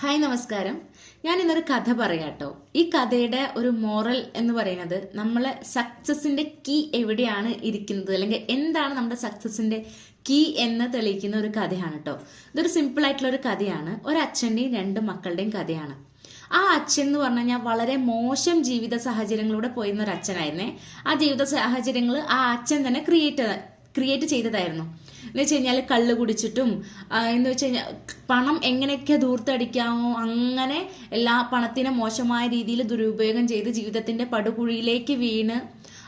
Hi നമസ്കാരം. ഞാൻ ഇന്നൊരു കഥ പറയാട്ടോ. ഈ കഥയുടെ ഒരു മോറൽ എന്ന് പറയുന്നത് നമ്മളെ സക്സസിന്റെ കീ എവിടെയാണ് ഇരിക്കുന്നത്? അല്ലെങ്കിൽ എന്താണ് നമ്മുടെ സക്സസിന്റെ കീ എന്ന് തെളിയിക്കുന്ന ഒരു കഥയാണ് കേട്ടോ ഇതൊരു സിമ്പിൾ ആയിട്ടുള്ള ഒരു കഥയാണ്. ഒരു അച്ഛന്റെയും രണ്ട് മക്കളുടെയും കഥയാണ്. ആ അച്ഛൻ എന്ന് പറഞ്ഞു കഴിഞ്ഞാൽ വളരെ മോശം ജീവിത സാഹചര്യങ്ങളിലൂടെ പോയിരുന്ന ഒരു അച്ഛനായിരുന്നേ. ആ ജീവിത സാഹചര്യങ്ങൾ ആ അച്ഛൻ തന്നെ ക്രിയേറ്റ് ക്രിയേറ്റ് ചെയ്തതായിരുന്നു. എന്ന് വെച്ച് കഴിഞ്ഞാൽ കള്ള് കുടിച്ചിട്ടും എന്ന് വെച്ച് കഴിഞ്ഞാൽ പണം എങ്ങനെയൊക്കെ ദൂർത്തടിക്കാമോ അങ്ങനെ എല്ലാ പണത്തിനെ മോശമായ രീതിയിൽ ദുരുപയോഗം ചെയ്ത് ജീവിതത്തിന്റെ പടുകുഴിയിലേക്ക് വീണ്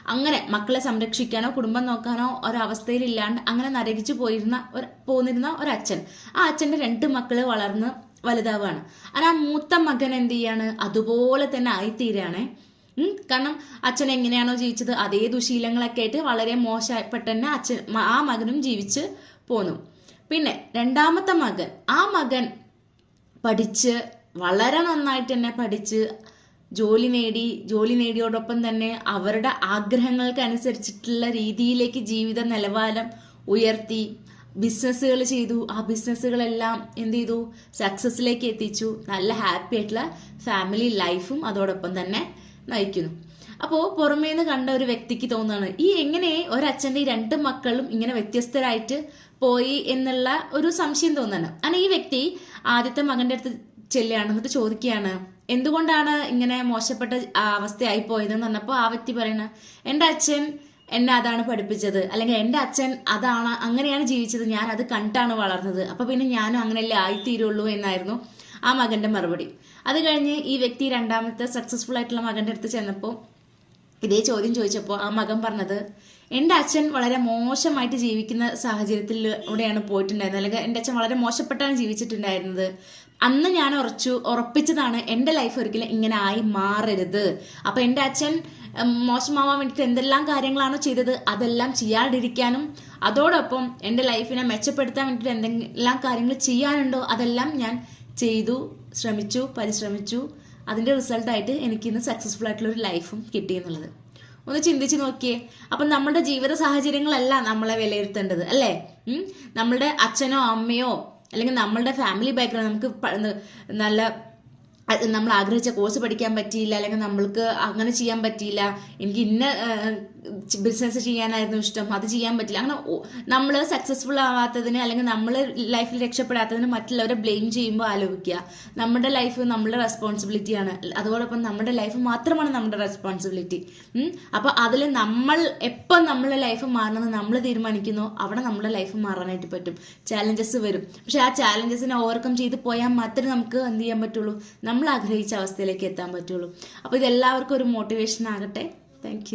അങ്ങനെ മക്കളെ സംരക്ഷിക്കാനോ കുടുംബം നോക്കാനോ ഒരവസ്ഥയിലില്ലാണ്ട് അങ്ങനെ നരകിച്ചു പോയിരുന്ന ഒരു പോന്നിരുന്ന ഒരച്ഛൻ. ആ അച്ഛന്റെ രണ്ട് മക്കൾ വളർന്ന് വലുതാവാണ്. അത് ആ മൂത്ത മകൻ എന്ത് ചെയ്യാണ്? അതുപോലെ തന്നെ ആയിത്തീരാണേ. കാരണം അച്ഛൻ എങ്ങനെയാണോ ജീവിച്ചത് അതേ ദുശീലങ്ങളൊക്കെ ആയിട്ട് വളരെ മോശപ്പെട്ട തന്നെ അച്ഛൻ ആ മകനും ജീവിച്ച് പോന്നു. പിന്നെ രണ്ടാമത്തെ മകൻ ആ മകൻ പഠിച്ച് വളരെ നന്നായിട്ട് തന്നെ പഠിച്ച് ജോലി നേടി ജോലി നേടിയോടൊപ്പം തന്നെ അവരുടെ ആഗ്രഹങ്ങൾക്ക് അനുസരിച്ചിട്ടുള്ള രീതിയിലേക്ക് ജീവിത നിലവാരം ഉയർത്തി ബിസിനസ്സുകൾ ചെയ്തു. ആ ബിസിനസ്സുകളെല്ലാം എന്ത് ചെയ്തു? സക്സസ്സിലേക്ക് എത്തിച്ചു. നല്ല ഹാപ്പി ആയിട്ടുള്ള ഫാമിലി ലൈഫും അതോടൊപ്പം തന്നെ നയിക്കുന്നു. അപ്പോ പുറമേ നിന്ന് കണ്ട ഒരു വ്യക്തിക്ക് തോന്നുകയാണ് ഈ എങ്ങനെ ഒരച്ഛന്റെ ഈ രണ്ട് മക്കളും ഇങ്ങനെ വ്യത്യസ്തരായിട്ട് പോയി എന്നുള്ള ഒരു സംശയം തോന്നുകയാണ്. അങ്ങനെ ഈ വ്യക്തി ആദ്യത്തെ മകന്റെ അടുത്ത് ചെല്ലുകയാണ് എന്നിട്ട് ചോദിക്കുകയാണ് എന്തുകൊണ്ടാണ് ഇങ്ങനെ മോശപ്പെട്ട അവസ്ഥയായി പോയതെന്ന്? പറഞ്ഞപ്പോൾ ആ വ്യക്തി പറയണ എന്റെ അച്ഛൻ എന്നെ അതാണ് പഠിപ്പിച്ചത് അല്ലെങ്കിൽ എന്റെ അച്ഛൻ അതാണ് അങ്ങനെയാണ് ജീവിച്ചത് ഞാൻ അത് കണ്ടാണ് വളർന്നത് അപ്പൊ പിന്നെ ഞാനും അങ്ങനെയല്ലേ ആയിത്തീരുള്ളൂ എന്നായിരുന്നു. ആ മകന്റെ മറുപടി. അത് കഴിഞ്ഞ് ഈ വ്യക്തി രണ്ടാമത്തെ സക്സസ്ഫുൾ ആയിട്ടുള്ള മകന്റെ അടുത്ത് ചെന്നപ്പോൾ ഇതേ ചോദ്യം ചോദിച്ചപ്പോൾ ആ മകൻ പറഞ്ഞത് എന്റെ അച്ഛൻ വളരെ മോശമായിട്ട് ജീവിക്കുന്ന സാഹചര്യത്തിലൂടെയാണ് പോയിട്ടുണ്ടായിരുന്നത്. അല്ലെങ്കിൽ എന്റെ അച്ഛൻ വളരെ മോശപ്പെട്ടാണ് ജീവിച്ചിട്ടുണ്ടായിരുന്നത്. അന്ന് ഞാൻ ഉറച്ചു ഉറപ്പിച്ചതാണ് എന്റെ ലൈഫ് ഒരിക്കലും ഇങ്ങനെ ആയി മാറരുത്. അപ്പൊ എന്റെ അച്ഛൻ മോശമാവാൻ വേണ്ടിയിട്ട് എന്തെല്ലാം കാര്യങ്ങളാണോ ചെയ്തത് അതെല്ലാം ചെയ്യാണ്ടിരിക്കാനും അതോടൊപ്പം എന്റെ ലൈഫിനെ മെച്ചപ്പെടുത്താൻ വേണ്ടിയിട്ട് എന്തെല്ലാം കാര്യങ്ങൾ ചെയ്യാനുണ്ടോ അതെല്ലാം ഞാൻ ചെയ്തു ശ്രമിച്ചു പരിശ്രമിച്ചു. അതിന്റെ റിസൾട്ടായിട്ട് എനിക്കിന്ന് സക്സസ്ഫുൾ ആയിട്ടുള്ള ഒരു ലൈഫും കിട്ടി എന്നുള്ളത്. ഒന്ന് ചിന്തിച്ച് നോക്കിയേ. അപ്പം നമ്മുടെ ജീവിത സാഹചര്യങ്ങളല്ല നമ്മളെ വിലയിരുത്തേണ്ടത് അല്ലേ? നമ്മളുടെ അച്ഛനോ അമ്മയോ അല്ലെങ്കിൽ നമ്മളുടെ ഫാമിലി ബാക്ക്ഗ്രൗണ്ട് നമുക്ക് നല്ല നമ്മൾ ആഗ്രഹിച്ച കോഴ്സ് പഠിക്കാൻ പറ്റിയില്ല അല്ലെങ്കിൽ നമ്മൾക്ക് അങ്ങനെ ചെയ്യാൻ പറ്റിയില്ല. എനിക്ക് ഇന്ന ബിസിനസ് ചെയ്യാനായിരുന്നു ഇഷ്ടം അത് ചെയ്യാൻ പറ്റില്ല. അങ്ങനെ നമ്മൾ സക്സസ്ഫുൾ ആവാത്തതിന് അല്ലെങ്കിൽ നമ്മൾ ലൈഫിൽ രക്ഷപ്പെടാത്തതിന് മറ്റുള്ളവരെ ബ്ലെയിം ചെയ്യുമ്പോൾ ആലോചിക്കുക. നമ്മുടെ ലൈഫ് നമ്മുടെ റെസ്പോൺസിബിലിറ്റിയാണ് അതോടൊപ്പം നമ്മുടെ ലൈഫ് മാത്രമാണ് നമ്മുടെ റെസ്പോൺസിബിലിറ്റി അപ്പോൾ അതിൽ നമ്മൾ എപ്പം നമ്മളെ ലൈഫ് മാറണമെന്ന് നമ്മൾ തീരുമാനിക്കുന്നു അവിടെ നമ്മുടെ ലൈഫ് മാറാനായിട്ട് പറ്റും. ചാലഞ്ചസ് വരും. പക്ഷെ ആ ചാലഞ്ചസിനെ ഓവർകം ചെയ്ത് പോയാൽ മാത്രമേ നമുക്ക് എന്ത് ചെയ്യാൻ പറ്റുള്ളൂ? നമ്മൾ ആഗ്രഹിച്ച അവസ്ഥയിലേക്ക് എത്താൻ പറ്റുള്ളൂ. അപ്പോൾ ഇതെല്ലാവർക്കും ഒരു മോട്ടിവേഷൻ ആകട്ടെ. താങ്ക്